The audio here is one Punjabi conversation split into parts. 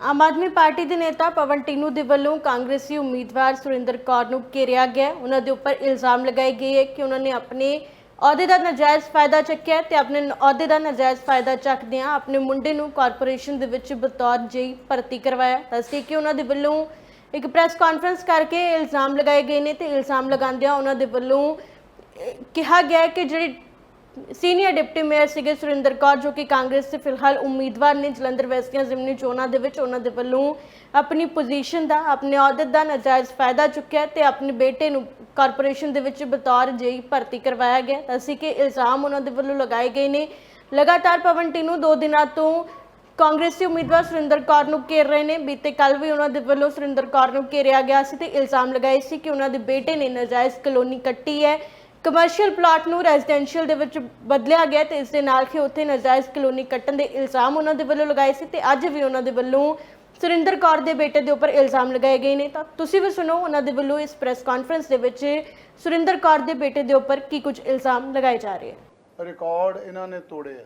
ਆਮ ਆਦਮੀ ਪਾਰਟੀ ਦੇ ਨੇਤਾ ਪਵਨ ਟੀਨੂ ਦੇ ਵੱਲੋਂ ਕਾਂਗਰਸੀ ਉਮੀਦਵਾਰ ਸੁਰਿੰਦਰ ਕੌਰ ਨੂੰ ਘੇਰਿਆ ਗਿਆ। ਉਹਨਾਂ ਦੇ ਉੱਪਰ ਇਲਜ਼ਾਮ ਲਗਾਏ ਗਏ ਹੈ ਕਿ ਉਹਨਾਂ ਨੇ ਆਪਣੇ ਅਹੁਦੇ ਦਾ ਨਾਜਾਇਜ਼ ਫਾਇਦਾ ਚੱਕਿਆ ਹੈ ਤੇ ਆਪਣੇ ਅਹੁਦੇ ਦਾ ਨਾਜਾਇਜ਼ ਫਾਇਦਾ ਚੱਕਦਿਆਂ ਆਪਣੇ ਮੁੰਡੇ ਨੂੰ ਕਾਰਪੋਰੇਸ਼ਨ ਦੇ ਵਿੱਚ ਬਤੌਰ ਜਈ ਭਰਤੀ ਕਰਵਾਇਆ। ਦੱਸੀ ਕਿ ਉਹਨਾਂ ਦੇ ਵੱਲੋਂ ਇੱਕ ਪ੍ਰੈਸ ਕਾਨਫਰੰਸ ਕਰਕੇ ਇਲਜ਼ਾਮ ਲਗਾਏ ਗਏ ਨੇ ਤੇ ਇਲਜ਼ਾਮ ਲਗਾਉਂਦਿਆਂ ਉਹਨਾਂ ਦੇ ਵੱਲੋਂ ਕਿਹਾ ਗਿਆ ਕਿ ਜਿਹੜੇ ਸੀਨੀਅਰ ਡਿਪਟੀ ਮੇਅਰ ਸੀਗੇ ਸੁਰਿੰਦਰ ਕੌਰ, ਜੋ ਕਿ ਕਾਂਗਰਸ ਦੇ ਫਿਲਹਾਲ ਉਮੀਦਵਾਰ ਨੇ। ਜਲੰਧਰ ਵੈਸਟ ਦੀਆਂ ਜ਼ਿਮਨੀ ਚੋਣਾਂ ਦੇ ਵਿੱਚ ਉਹਨਾਂ ਦੇ ਵੱਲੋਂ ਆਪਣੀ ਪੋਜੀਸ਼ਨ ਦਾ, ਆਪਣੇ ਅਹੁਦੇ ਦਾ ਨਾਜਾਇਜ਼ ਫਾਇਦਾ ਚੁੱਕਿਆ ਤੇ ਆਪਣੇ ਬੇਟੇ ਨੂੰ ਕਾਰਪੋਰੇਸ਼ਨ ਦੇ ਵਿੱਚ ਬਤੌਰ ਜਈ ਭਰਤੀ ਕਰਵਾਇਆ ਗਿਆ। ਤਾਂ ਅਸੀਂ ਕਿ ਇਲਜ਼ਾਮ ਉਹਨਾਂ ਦੇ ਵੱਲੋਂ ਲਗਾਏ ਗਏ ਨੇ। ਲਗਾਤਾਰ ਪਵਨ ਟੀਨੂ ਦੋ ਦਿਨਾਂ ਤੋਂ ਕਾਂਗਰਸੀ ਉਮੀਦਵਾਰ ਸੁਰਿੰਦਰ ਕੌਰ ਨੂੰ ਘੇਰ ਰਹੇ ਨੇ। ਬੀਤੇ ਕੱਲ ਵੀ ਉਹਨਾਂ ਦੇ ਵੱਲੋਂ ਸੁਰਿੰਦਰ ਕੌਰ ਨੂੰ ਘੇਰਿਆ ਗਿਆ ਸੀ ਤੇ ਇਲਜ਼ਾਮ ਲਗਾਏ ਸੀ ਕਿ ਉਹਨਾਂ ਦੇ ਬੇਟੇ ਨੇ ਨਾਜਾਇਜ਼ ਕਲੋਨੀ ਕੱਟੀ ਹੈ। ਕਮਰਸ਼ੀਅਲ ਪਲਾਟ ਨੂੰ ਰੈਜ਼ੀਡੈਂਸ਼ੀਅਲ ਦੇ ਵਿੱਚ ਬਦਲਿਆ ਗਿਆ ਤੇ ਇਸ ਦੇ ਨਾਲ ਹੀ ਉੱਥੇ ਨਾਜਾਇਜ਼ ਕਲੋਨੀ ਕੱਟਣ ਦੇ ਇਲਜ਼ਾਮ ਉਹਨਾਂ ਦੇ ਵੱਲੋਂ ਲਗਾਏ ਸੀ ਤੇ ਅੱਜ ਵੀ ਉਹਨਾਂ ਦੇ ਵੱਲੋਂ ਸੁਰਿੰਦਰ ਕੌਰ ਦੇ ਬੇਟੇ ਦੇ ਉੱਪਰ ਇਲਜ਼ਾਮ ਲਗਾਏ ਗਏ ਨੇ। ਤਾਂ ਤੁਸੀਂ ਵੀ ਸੁਣੋ ਉਹਨਾਂ ਦੇ ਵੱਲੋਂ ਇਸ ਪ੍ਰੈਸ ਕਾਨਫਰੰਸ ਦੇ ਵਿੱਚ ਸੁਰਿੰਦਰ ਕੌਰ ਦੇ ਬੇਟੇ ਦੇ ਉੱਪਰ ਕੀ ਕੁਝ ਇਲਜ਼ਾਮ ਲਗਾਏ ਜਾ ਰਹੇ ਹਨ। ਰਿਕਾਰਡ ਇਹਨਾਂ ਨੇ ਤੋੜੇ ਆ।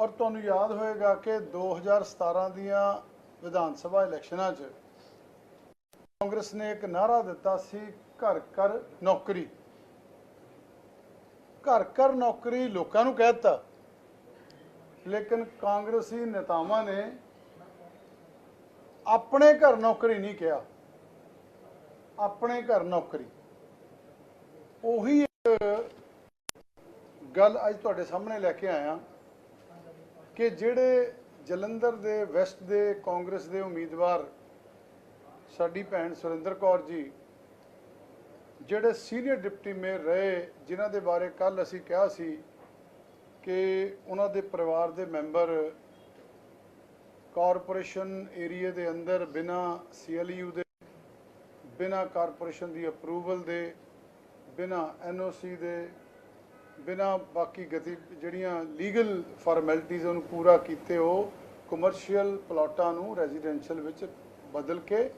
ਔਰ ਤੁਹਾਨੂੰ ਯਾਦ ਹੋਏਗਾ ਕਿ 2017 ਦੀਆਂ ਵਿਧਾਨ ਸਭਾ ਇਲੈਕਸ਼ਨਾਂ 'ਚ ਕਾਂਗਰਸ ਨੇ ਇੱਕ ਨਾਰਾ ਦਿੱਤਾ ਸੀ ਘਰ ਘਰ ਨੌਕਰੀ। ਘਰ ਘਰ ਨੌਕਰੀ ਲੋਕਾਂ ਨੂੰ ਕਹਿ ਦਿੱਤਾ। ਲੇਕਿਨ ਕਾਂਗਰਸੀ ਨੇਤਾਵਾਂ ਨੇ ਆਪਣੇ ਘਰ ਨੌਕਰੀ ਨਹੀਂ ਕਿਹਾ। ਆਪਣੇ ਘਰ ਨੌਕਰੀ। ਉਹੀ ਗੱਲ ਅੱਜ ਤੁਹਾਡੇ ਸਾਹਮਣੇ ਲੈ ਕੇ ਆਇਆ ਕਿ ਜਿਹੜੇ ਜਲੰਧਰ ਦੇ, ਵੈਸਟ ਦੇ, ਕਾਂਗਰਸ ਦੇ ਉਮੀਦਵਾਰ ਸਾਡੀ ਭੈਣ ਸੁਰਿੰਦਰ ਕੌਰ ਜੀ ਜਿਹੜੇ ਸੀਨੀਅਰ ਡਿਪਟੀ ਮੇਅਰ ਰਹੇ, ਜਿਨ੍ਹਾਂ ਦੇ ਬਾਰੇ ਕੱਲ ਅਸੀਂ ਕਿਹਾ ਸੀ ਕਿ ਉਹਨਾਂ ਦੇ ਪਰਿਵਾਰ ਦੇ ਮੈਂਬਰ ਕਾਰਪੋਰੇਸ਼ਨ ਏਰੀਆ ਦੇ ਅੰਦਰ ਬਿਨਾ ਸੀਐਲਯੂ ਦੇ, ਬਿਨਾ ਕਾਰਪੋਰੇਸ਼ਨ ਦੀ ਅਪਰੂਵਲ ਦੇ, ਬਿਨਾ ਐਨਓਸੀ ਦੇ, ਬਿਨਾ ਬਾਕੀ ਗਤੀ ਜਿਹੜੀਆਂ ਲੀਗਲ ਫਾਰਮੈਲਿਟੀਆਂ ਨੂੰ ਪੂਰਾ ਕੀਤੇ, ਉਹ ਕਮਰਸ਼ੀਅਲ ਪਲਾਟਾਂ ਨੂੰ ਰੈਜ਼ੀਡੈਂਸ਼ੀਅਲ ਵਿੱਚ ਬਦਲ ਕੇ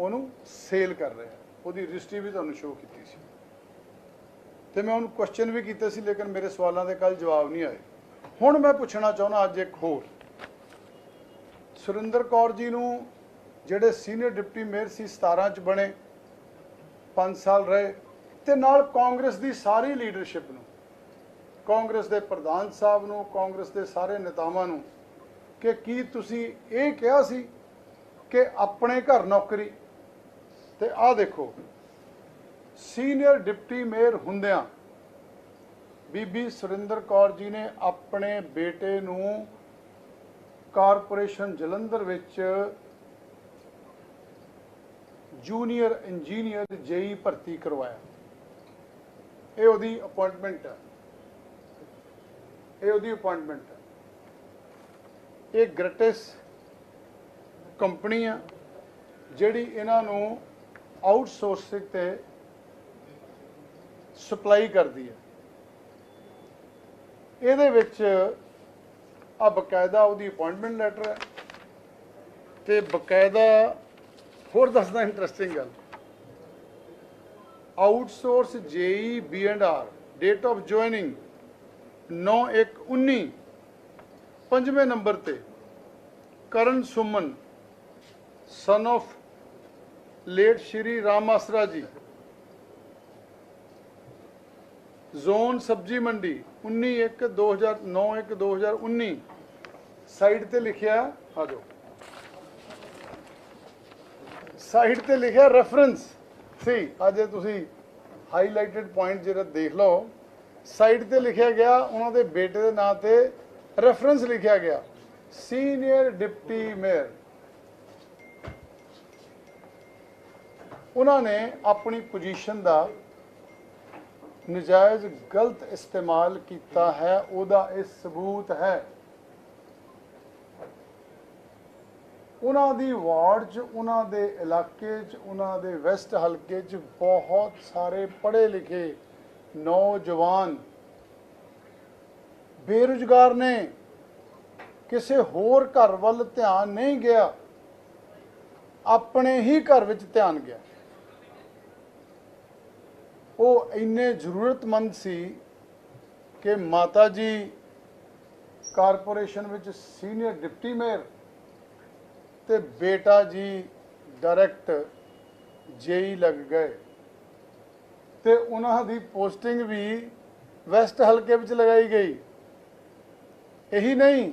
ਉਹਨੂੰ ਸੇਲ ਕਰ ਰਿਹਾ ਉਹਦੀ ਰਜਿਸਟਰੀ ਵੀ ਤੁਹਾਨੂੰ ਸ਼ੋਅ ਕੀਤੀ ਸੀ। ਤੇ ਮੈਂ ਉਹਨੂੰ ਕੁਐਸਚਨ ਵੀ ਕੀਤੇ ਸੀ, ਲੇਕਿਨ ਮੇਰੇ ਸਵਾਲਾਂ ਦੇ ਕੱਲ ਜਵਾਬ ਨਹੀਂ ਆਏ। ਹੁਣ ਮੈਂ ਪੁੱਛਣਾ ਚਾਹੁੰਦਾ ਅੱਜ ਇੱਕ ਹੋਰ। ਸੁਰਿੰਦਰ ਕੌਰ ਜੀ ਨੂੰ ਜਿਹੜੇ ਸੀਨੀਅਰ ਡਿਪਟੀ ਮੇਅਰ ਸੀ 17 ਚ ਬਣੇ 5 ਸਾਲ ਰਹੇ, ਤੇ ਨਾਲ ਕਾਂਗਰਸ ਦੀ ਸਾਰੀ ਲੀਡਰਸ਼ਿਪ ਨੂੰ, ਕਾਂਗਰਸ ਦੇ ਪ੍ਰਧਾਨ ਸਾਹਿਬ ਨੂੰ, ਕਾਂਗਰਸ ਦੇ ਸਾਰੇ ਨੇਤਾਵਾਂ ਨੂੰ, ਕਿ ਕੀ ਤੁਸੀਂ ਇਹ ਕਿਹਾ ਸੀ ਕਿ ਆਪਣੇ ਘਰ ਨੌਕਰੀ ਤੇ ਆਹ ਦੇਖੋ, ਸੀਨੀਅਰ ਡਿਪਟੀ ਮੇਅਰ ਹੁੰਦਿਆਂ ਬੀਬੀ ਸੁਰਿੰਦਰ ਕੌਰ ਜੀ ਨੇ ਆਪਣੇ ਬੇਟੇ ਨੂੰ ਕਾਰਪੋਰੇਸ਼ਨ ਜਲੰਧਰ ਵਿੱਚ ਜੂਨੀਅਰ ਇੰਜੀਨੀਅਰ ਜੇਈ ਭਰਤੀ ਕਰਵਾਇਆ। ਇਹ ਉਹਦੀ ਅਪਾਇੰਟਮੈਂਟ ਹੈ। ਇਹ ਉਹਦੀ ਅਪਾਇੰਟਮੈਂਟ ਹੈ। ਇਹ ਗ੍ਰਟਿਸ ਕੰਪਨੀ ਆ ਜਿਹੜੀ ਇਹਨਾਂ ਨੂੰ ਆਊਟਸੋਰਸਿੰਗ ਤੇ ਸਪਲਾਈ ਕਰਦੀ ਹੈ। ਇਹਦੇ ਵਿੱਚ ਆ ਬਕਾਇਦਾ ਉਹਦੀ ਅਪਾਇੰਟਮੈਂਟ ਲੈਟਰ ਹੈ ਤੇ ਬਕਾਇਦਾ ਹੋਰ ਦੱਸਦਾ ਇੰਟਰਸਟਿੰਗ ਗੱਲ। Outsource JE, B and R date of joining 9119 ਪੰਜਵੇਂ ਨੰਬਰ ਤੇ Karan Suman son of late Shri Ram Asra ji. Zone ਸਬਜੀ ਮੰਡੀ 19 2009 1 2019 ਸਾਈਡ ਤੇ ਲਿਖਿਆ, ਆ ਜਾਓ। ਸਾਈਡ ਤੇ ਲਿਖਿਆ ਰੈਫਰੈਂਸ ਸੀ, ਅਜੇ ਤੁਸੀਂ ਹਾਈਲਾਈਟਡ ਪੁਆਇੰਟ ਜਿਹੜਾ ਦੇਖ ਲਓ। ਸਾਈਡ ਤੇ ਲਿਖਿਆ ਗਿਆ, ਉਹਨਾਂ ਦੇ ਬੇਟੇ ਦੇ ਨਾਂ ਤੇ ਰੈਫਰੈਂਸ ਲਿਖਿਆ ਗਿਆ। ਸੀਨੀਅਰ ਡਿਪਟੀ ਮੇਅਰ ਉਹਨਾਂ ਨੇ ਆਪਣੀ ਪੋਜੀਸ਼ਨ ਦਾ ਨਜਾਇਜ਼ ਗਲਤ ਇਸਤੇਮਾਲ ਕੀਤਾ ਹੈ, ਉਹਦਾ ਇਹ ਸਬੂਤ ਹੈ। ਉਹਨਾਂ ਦੀ ਵਾਰਡ 'ਚ, ਉਹਨਾਂ ਦੇ ਇਲਾਕੇ 'ਚ, ਉਹਨਾਂ ਦੇ ਵੈਸਟ ਹਲਕੇ 'ਚ ਬਹੁਤ ਸਾਰੇ ਪੜ੍ਹੇ ਲਿਖੇ ਨੌਜਵਾਨ ਬੇਰੁਜ਼ਗਾਰ ਨੇ। ਕਿਸੇ ਹੋਰ ਘਰ ਵੱਲ ਧਿਆਨ ਨਹੀਂ ਗਿਆ, ਆਪਣੇ ਹੀ ਘਰ ਵਿੱਚ ਧਿਆਨ ਗਿਆ। ਉਹ ਇੰਨੇ ਜ਼ਰੂਰਤਮੰਦ ਸੀ ਕਿ ਮਾਤਾ ਜੀ ਕਾਰਪੋਰੇਸ਼ਨ ਵਿੱਚ ਸੀਨੀਅਰ ਡਿਪਟੀ ਮੇਅਰ ਤੇ ਬੇਟਾ ਜੀ ਡਾਇਰੈਕਟ ਜੇਈ ਲੱਗ ਗਏ। ਤੇ ਉਹਨਾਂ ਦੀ ਪੋਸਟਿੰਗ ਵੀ ਵੈਸਟ ਹਲਕੇ ਵਿੱਚ ਲਗਾਈ ਗਈ। ਇਹੀ ਨਹੀਂ,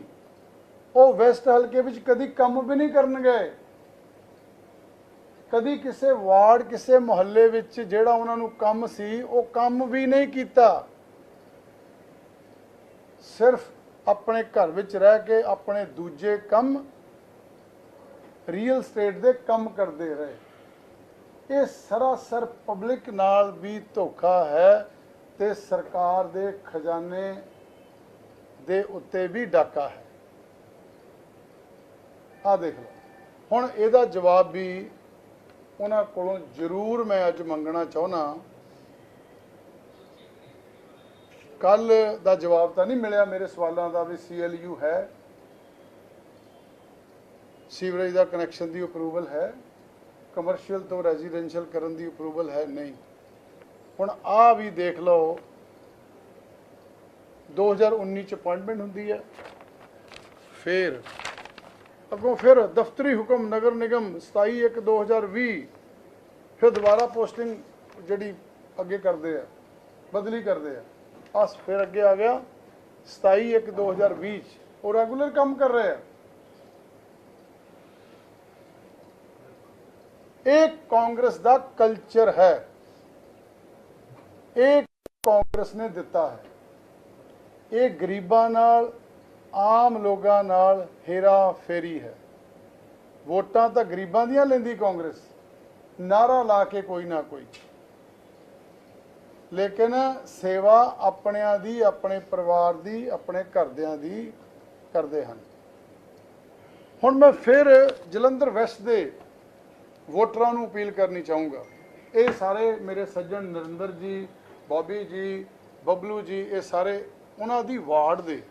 ਉਹ ਵੈਸਟ ਹਲਕੇ ਵਿੱਚ ਕਦੀ ਕੰਮ ਵੀ ਨਹੀਂ ਕਰਨ ਗਏ ਕਦੀ ਕਿਸੇ ਵਾਰਡ, ਕਿਸੇ ਮੁਹੱਲੇ ਵਿੱਚ ਜਿਹੜਾ ਉਹਨਾਂ ਨੂੰ ਕੰਮ ਸੀ, ਉਹ ਕੰਮ ਵੀ ਨਹੀਂ ਕੀਤਾ। ਸਿਰਫ ਆਪਣੇ ਘਰ ਵਿੱਚ ਰਹਿ ਕੇ ਆਪਣੇ ਦੂਜੇ ਕੰਮ ਰੀਅਲ ਸਟੇਟ ਦੇ ਕੰਮ ਕਰਦੇ ਰਹੇ। ਇਹ ਸਰਾਸਰ ਪਬਲਿਕ ਨਾਲ ਵੀ ਧੋਖਾ ਹੈ ਤੇ ਸਰਕਾਰ ਦੇ ਖਜ਼ਾਨੇ ਦੇ ਉੱਤੇ ਵੀ ਡਾਕਾ ਹੈ। ਆ ਦੇਖ ਲਓ। ਹੁਣ ਇਹਦਾ ਜਵਾਬ ਵੀ ਉਹਨਾਂ ਕੋਲੋਂ ਜ਼ਰੂਰ ਮੈਂ ਅੱਜ ਮੰਗਣਾ ਚਾਹੁੰਦਾ ਕੱਲ ਦਾ ਜਵਾਬ ਤਾਂ ਨਹੀਂ ਮਿਲਿਆ ਮੇਰੇ ਸਵਾਲਾਂ ਦਾ ਵੀ ਸੀਐਲਯੂ ਹੈ। ਸੀਵਰੇਜ ਦਾ ਕਨੈਕਸ਼ਨ ਦੀ ਅਪਰੂਵਲ ਹੈ। ਕਮਰਸ਼ੀਅਲ ਤੋਂ ਰੈਜ਼ੀਡੈਂਸ਼ੀਅਲ ਕਰਨ ਦੀ ਅਪਰੂਵਲ ਹੈ ਨਹੀਂ। ਹੁਣ ਆ ਵੀ ਦੇਖ ਲਓ। 2019 ਚ ਅਪਾਇੰਟਮੈਂਟ ਹੁੰਦੀ ਹੈ। ਫਿਰ ਅੱਗੋਂ ਫਿਰ ਦਫ਼ਤਰੀ ਹੁਕਮ ਨਗਰ ਨਿਗਮ 27 1 2020 ਫਿਰ ਦੁਬਾਰਾ ਪੋਸਟਿੰਗ ਜਿਹੜੀ ਅੱਗੇ ਕਰਦੇ ਆ, ਬਦਲੀ ਕਰਦੇ ਆ। ਅਸ ਫਿਰ ਅੱਗੇ ਆ ਗਿਆ 27 1 2020 ਚ। ਉਹ ਰੈਗੂਲਰ ਕੰਮ ਕਰ ਰਹੇ ਆ। ਇਹ ਕਾਂਗਰਸ ਦਾ ਕਲਚਰ ਹੈ। ਇਹ ਕਾਂਗਰਸ ਨੇ ਦਿੱਤਾ ਹੈ। ਇਹ ਗਰੀਬਾਂ ਨਾਲ ਆਮ ਲੋਕਾਂ ਨਾਲ ਹੇਰਾ ਫੇਰੀ ਹੈ। ਵੋਟਾਂ ਤਾਂ ਗਰੀਬਾਂ ਦੀਆਂ ਲੈਂਦੀ ਕਾਂਗਰਸ। ਨਾਰਾ ਲਾ ਕੇ ਕੋਈ ਨਾ ਕੋਈ। ਲੇਕਿਨ ਸੇਵਾ ਆਪਣਿਆਂ ਦੀ, ਆਪਣੇ ਪਰਿਵਾਰ ਦੀ, ਆਪਣੇ ਘਰਦਿਆਂ ਦੀ ਕਰਦੇ ਹਨ। ਹੁਣ ਮੈਂ ਫਿਰ ਜਲੰਧਰ ਵੈਸਟ ਦੇ ਵੋਟਰਾਂ ਨੂੰ ਅਪੀਲ ਕਰਨੀ ਚਾਹੂੰਗਾ। ਇਹ ਸਾਰੇ ਮੇਰੇ ਸੱਜਣ ਨਰਿੰਦਰ ਜੀ, ਬੋਬੀ ਜੀ, ਬਬਲੂ ਜੀ, ਇਹ ਸਾਰੇ ਉਹਨਾਂ ਦੀ ਵਾਰਡ ਦੇ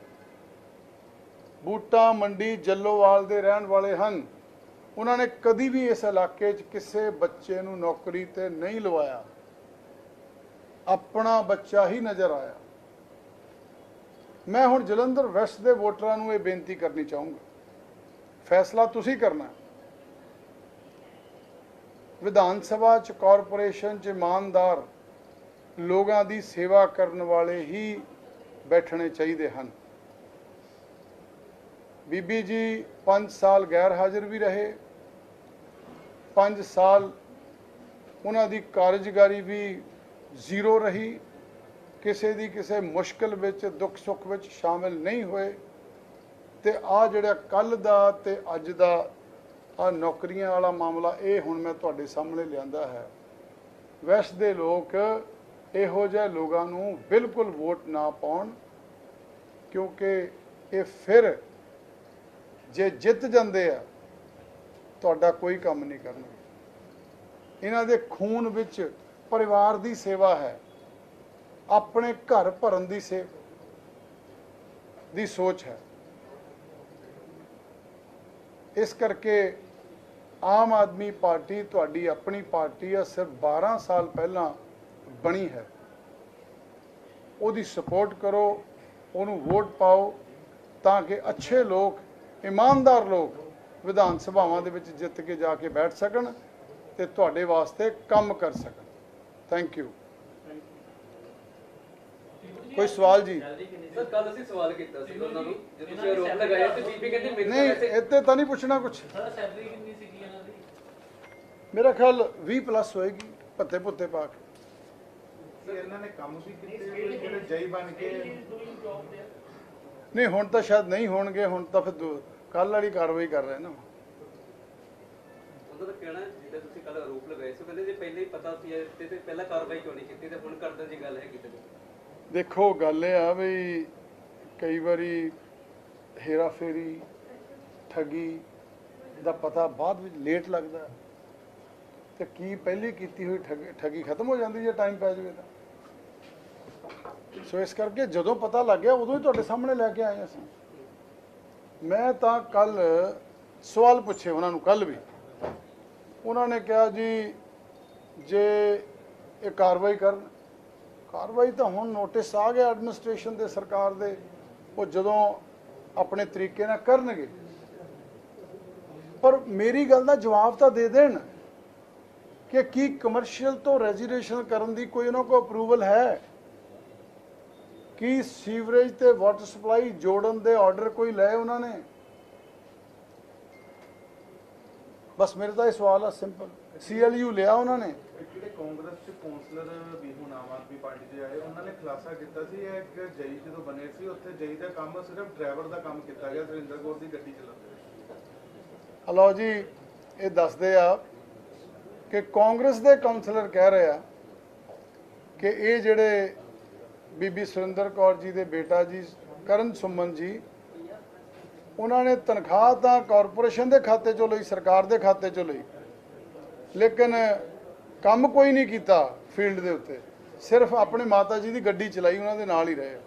ਬੂਟਾ, ਮੰਡੀ, ਜੱਲੋਵਾਲ ਦੇ ਰਹਿਣ ਵਾਲੇ ਹਨ। ਉਹਨਾਂ ਨੇ ਕਦੀ ਵੀ ਇਸ ਇਲਾਕੇ 'ਚ ਕਿਸੇ ਬੱਚੇ ਨੂੰ ਨੌਕਰੀ ਤੇ ਨਹੀਂ ਲਵਾਇਆ। ਆਪਣਾ ਬੱਚਾ ਹੀ ਨਜ਼ਰ ਆਇਆ। ਮੈਂ ਹੁਣ ਜਲੰਧਰ ਵੈਸਟ ਦੇ ਵੋਟਰਾਂ ਨੂੰ ਇਹ ਬੇਨਤੀ ਕਰਨੀ ਚਾਹੂੰਗਾ। ਫੈਸਲਾ ਤੁਸੀਂ ਕਰਨਾ ਵਿਧਾਨ ਸਭਾ ਚ, ਕਾਰਪੋਰੇਸ਼ਨ ਚ ਇਮਾਨਦਾਰ ਲੋਕਾਂ ਦੀ ਸੇਵਾ ਕਰਨ ਵਾਲੇ ਹੀ ਬੈਠਣੇ ਚਾਹੀਦੇ ਹਨ। ਬੀਬੀ ਜੀ 5 ਸਾਲ ਗੈਰ ਹਾਜ਼ਰ ਵੀ ਰਹੇ। 5 ਸਾਲ ਉਹਨਾਂ ਦੀ ਕਾਰਜਕਾਰੀ ਵੀ ਜ਼ੀਰੋ ਰਹੀ। ਕਿਸੇ ਦੀ ਕਿਸੇ ਮੁਸ਼ਕਲ ਵਿੱਚ, ਦੁੱਖ ਸੁੱਖ ਵਿੱਚ ਸ਼ਾਮਿਲ ਨਹੀਂ ਹੋਏ। ਤੇ ਆ ਜਿਹੜਾ ਕੱਲ ਦਾ ਤੇ ਅੱਜ ਦਾ ਆ ਨੌਕਰੀਆਂ ਵਾਲਾ ਮਾਮਲਾ, ਇਹ ਹੁਣ ਮੈਂ ਤੁਹਾਡੇ ਸਾਹਮਣੇ ਲਿਆਂਦਾ ਹੈ। ਵੈਸਟ ਦੇ ਲੋਕ ਇਹੋ ਜਿਹੇ ਲੋਕਾਂ ਨੂੰ ਬਿਲਕੁਲ ਵੋਟ ਨਾ ਪਾਉਣ, ਕਿਉਂਕਿ ਇਹ ਫਿਰ ਜੇ ਜਿੱਤ ਜਾਂਦੇ ਆ, ਤੁਹਾਡਾ ਕੋਈ ਕੰਮ ਨਹੀਂ ਕਰਨਗੇ ਇਹਨਾਂ ਦੇ ਖੂਨ ਵਿੱਚ ਪਰਿਵਾਰ ਦੀ ਸੇਵਾ ਹੈ। ਆਪਣੇ ਘਰ ਭਰਨ ਦੀ ਸੇ ਦੀ ਸੋਚ ਹੈ। ਇਸ ਕਰਕੇ ਆਮ ਆਦਮੀ ਪਾਰਟੀ ਤੁਹਾਡੀ ਆਪਣੀ ਪਾਰਟੀ ਆ, ਸਿਰਫ 12 ਸਾਲ ਪਹਿਲਾਂ ਬਣੀ ਹੈ। ਉਹਦੀ ਸਪੋਰਟ ਕਰੋ, ਉਹਨੂੰ ਵੋਟ ਪਾਓ ਤਾਂ ਕਿ ਅੱਛੇ ਲੋਕ ਇਮਾਨਦਾਰ ਲੋਕ ਵਿਧਾਨ ਸਭਾਵਾਂ ਦੇ ਵਿੱਚ ਜਿੱਤ ਕੇ ਜਾ ਕੇ ਬੈਠ ਸਕਣ ਤੇ ਤੁਹਾਡੇ ਵਾਸਤੇ ਕੰਮ ਕਰ ਸਕਣ। ਥੈਂਕ ਯੂ ਕੋਈ ਸਵਾਲ ਜੀ? ਸਰ ਕੱਲ ਅਸੀਂ ਸਵਾਲ ਕੀਤਾ ਸੀ ਉਹਨਾਂ ਨੂੰ। ਜੇ ਤੁਸੀਂ ਆਰੋਪ ਲਗਾਏ ਤੇ ਬੀਬੀ ਕਹਿੰਦੇ ਮੇਰੇ ਨਹੀਂ ਇੱਥੇ ਤਾਂ ਨਹੀਂ ਪੁੱਛਣਾ ਕੁਝ ਸਰ ਸੈਲਰੀ ਕਿੰਨੀ ਸੀਗੀ ਇਹਨਾਂ ਦੀ? ਮੇਰਾ ਖਿਆਲ 20 ਪਲੱਸ ਹੋਏਗੀ ਪੱਤੇ ਪੁੱਤੇ ਪਾ ਕੇ। ਕਿ ਇਹਨਾਂ ਨੇ ਕੰਮ ਵੀ ਕੀਤੇ ਜਿਹੜੇ ਜਈ ਬਣ ਕੇ। ਨਹੀਂ ਹੁਣ ਤਾਂ ਸ਼ਾਇਦ ਨਹੀਂ ਹੋਣਗੇ ਹੁਣ ਤਾਂ ਫਿਰ ਕੱਲ ਵਾਲੀ ਕਾਰਵਾਈ ਕਰ ਰਹੇ ਨਾ ਉਹਦਾ ਤਾਂ ਕਹਿਣਾ ਜਿੱਦਾਂ ਤੁਸੀਂ ਕੱਲ ਆਰੋਪ ਲਗਾਏ ਸੀ ਉਹ ਕਹਿੰਦੇ ਜੇ ਪਹਿਲੇ ਹੀ ਪਤਾ ਸੀ ਇਹ ਤੇ ਤੇ ਪਹਿਲਾਂ ਕਾਰਵਾਈ ਕਿਉਂ ਨਹੀਂ ਕੀਤੀ ਤੇ ਹੁਣ ਕਰਨ ਦੀ ਗੱਲ ਹੈ ਕਿਤੇ ਦੇਖੋ ਗੱਲ ਇਹ ਆ ਵੀ ਕਈ ਵਾਰੀ ਹੇਰਾ ਫੇਰੀ ਠੱਗੀ ਦਾ ਪਤਾ ਬਾਅਦ ਵਿੱਚ ਲੇਟ ਲੱਗਦਾ। ਤੇ ਕੀ ਪਹਿਲੀ ਕੀਤੀ ਹੋਈ ਠੱਗੀ ਖਤਮ ਹੋ ਜਾਂਦੀ ਜੇ ਟਾਈਮ ਪੈ ਜਾਵੇ ਤਾਂ ਸੋ ਇਸ ਕਰਕੇ ਜਦੋਂ ਪਤਾ ਲੱਗ ਗਿਆ ਉਦੋਂ ਹੀ ਤੁਹਾਡੇ ਸਾਹਮਣੇ ਲੈ ਕੇ ਆਏ ਅਸੀਂ। ਮੈਂ ਤਾਂ ਕੱਲ ਸਵਾਲ ਪੁੱਛੇ ਉਹਨਾਂ ਨੂੰ, ਕੱਲ ਵੀ। ਉਹਨਾਂ ਨੇ ਕਿਹਾ ਜੀ, ਜੇ ਇਹ ਕਾਰਵਾਈ ਕਰਨ, ਕਾਰਵਾਈ ਤਾਂ ਹੁਣ ਨੋਟਿਸ ਆ ਗਿਆ ਐਡਮਿਨਿਸਟ੍ਰੇਸ਼ਨ ਦੇ ਸਰਕਾਰ ਦੇ, ਉਹ ਜਦੋਂ ਆਪਣੇ ਤਰੀਕੇ ਨਾਲ ਕਰਨਗੇ। ਪਰ ਮੇਰੀ ਗੱਲ ਦਾ ਜਵਾਬ ਤਾਂ ਦੇ ਦੇਣ ਕਿ ਕੀ ਕਮਰਸ਼ੀਅਲ ਤੋਂ ਰੈਜ਼ੀਡੇਸ਼ਨ ਕਰਨ ਦੀ ਕੋਈ ਉਹਨਾਂ ਕੋਲ ਅਪਰੂਵਲ ਹੈ? ਕੀ ਸੀਵਰੇਜ ਤੇ ਵਾਟਰ ਸਪਲਾਈ ਜੋੜਨ ਦੇ ਆਰਡਰ ਕੋਈ ਲਏ ਉਹਨਾਂ ਨੇ? ਬਸ ਮੇਰੇ ਤਾਂ ਇਹ ਸਵਾਲ ਆ ਸਿੰਪਲ ਸੀਐਲਯੂ ਲਿਆ ਉਹਨਾਂ ਨੇ? ਜਿਹੜੇ ਕਾਂਗਰਸ ਚ ਕੌਂਸਲਰ ਵੀ ਹੁਣ ਆਮ ਆਦਮੀ ਪਾਰਟੀ ਦੇ ਆਏ ਉਹਨਾਂ ਨੇ ਖੁਲਾਸਾ ਕੀਤਾ ਸੀ ਇਹ ਇੱਕ ਜਈ ਜਦੋਂ ਬਣੇ ਸੀ ਉੱਥੇ ਜਈ ਦਾ ਕੰਮ ਸਿਰਫ ਡਰਾਈਵਰ ਦਾ ਕੰਮ ਕੀਤਾ ਗਿਆ ਸੁਰਿੰਦਰ ਕੌਰ ਦੀ ਗੱਡੀ ਚਲਾਉਂਦੇ ਹਲੋ ਜੀ ਇਹ ਦੱਸਦੇ ਆ ਕਿ ਕਾਂਗਰਸ ਦੇ ਕਾਉਂਸਲਰ ਕਹਿ ਰਹੇ ਆ ਕਿ ਇਹ ਜਿਹੜੇ ਬੀਬੀ ਸੁਰਿੰਦਰ ਕੌਰ ਜੀ ਦੇ ਬੇਟਾ ਜੀ, ਕਰਨ ਸੁਮਨ ਜੀ, ਉਹਨਾਂ ਨੇ ਤਨਖਾਹ ਤਾਂ ਕਾਰਪੋਰੇਸ਼ਨ ਦੇ ਖਾਤੇ ਚੋਂ ਲਈ, ਸਰਕਾਰ ਦੇ ਖਾਤੇ ਚੋਂ ਲਈ, ਲੇਕਿਨ ਕੰਮ ਕੋਈ ਨਹੀਂ ਕੀਤਾ ਫੀਲਡ ਦੇ ਉੱਤੇ। ਸਿਰਫ ਆਪਣੇ ਮਾਤਾ ਜੀ ਦੀ ਗੱਡੀ ਚਲਾਈ, ਉਹਨਾਂ ਦੇ ਨਾਲ ਹੀ ਰਹੇ।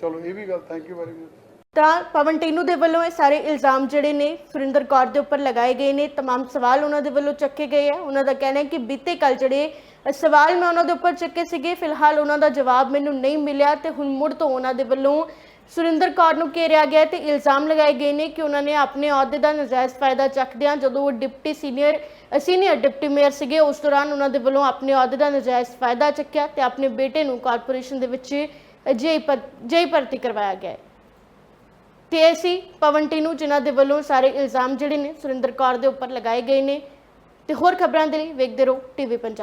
ਚਲੋ, ਇਹ ਵੀ ਗੱਲ ਥੈਂਕ ਯੂ ਵੈਰੀ ਮਚ ਤਾਂ ਪਵਨ ਟੀਨੂ ਦੇ ਵੱਲੋਂ ਇਹ ਸਾਰੇ ਇਲਜ਼ਾਮ ਜਿਹੜੇ ਨੇ ਸੁਰਿੰਦਰ ਕੌਰ ਦੇ ਉੱਪਰ ਲਗਾਏ ਗਏ ਨੇ तमाम ਸਵਾਲ ਉਹਨਾਂ ਦੇ ਵੱਲੋਂ ਚੱਕੇ ਗਏ ਆ ਉਹਨਾਂ ਦਾ ਕਹਿਣਾ ਹੈ ਕਿ ਬੀਤੇ ਕੱਲ ਜਿਹੜੇ ਅ, ਸਵਾਲ ਮੈਂ ਉਹਨਾਂ ਦੇ ਉੱਪਰ ਚੱਕੇ ਸੀਗੇ ਫਿਲਹਾਲ ਉਹਨਾਂ ਦਾ ਜਵਾਬ ਮੈਨੂੰ ਨਹੀਂ ਮਿਲਿਆ ਤੇ ਹੁਣ ਮੁੜ ਤੋਂ ਉਹਨਾਂ ਦੇ ਵੱਲੋਂ ਸੁਰਿੰਦਰ ਕੌਰ ਨੂੰ ਘੇਰਿਆ ਗਿਆ ਤੇ ਇਲਜ਼ਾਮ ਲਗਾਏ ਗਏ ਨੇ ਕਿ ਉਹਨਾਂ ਨੇ ਆਪਣੇ ਅਹੁਦੇ ਦਾ ਨਜਾਇਜ਼ ਫਾਇਦਾ ਚੱਕਦਿਆਂ ਜਦੋਂ ਉਹ deputy senior senior deputy mayor ਸੀਗੇ ਉਸ ਦੌਰਾਨ ਉਹਨਾਂ ਦੇ ਵੱਲੋਂ ਆਪਣੇ ਅਹੁਦੇ ਦਾ ਨਜਾਇਜ਼ ਫਾਇਦਾ ਚੱਕਿਆ ਤੇ ਆਪਣੇ ਬੇਟੇ ਨੂੰ ਕਾਰਪੋਰੇਸ਼ਨ ਦੇ ਵਿੱਚ ਜੇਈ ਜੇਈ ਭਰਤੀ ਕਰਵਾਇਆ ਗਿਆ ਹੈ ਤੇ ਇਹ ਪਵਨਟੀ ਨੂੰ ਜਿਨ੍ਹਾਂ ਦੇ ਵੱਲੋਂ ਸਾਰੇ ਇਲਜ਼ਾਮ ਜਿਹੜੇ ਨੇ ਸੁਰਿੰਦਰ ਕੌਰ ਦੇ ਉੱਪਰ ਲਗਾਏ ਗਏ ਨੇ। ਤੇ ਹੋਰ ਖਬਰਾਂ ਦੇ ਲਈ ਵੇਖਦੇ ਰਹੋ ਟੀਵੀ ਪੰਜਾਬ।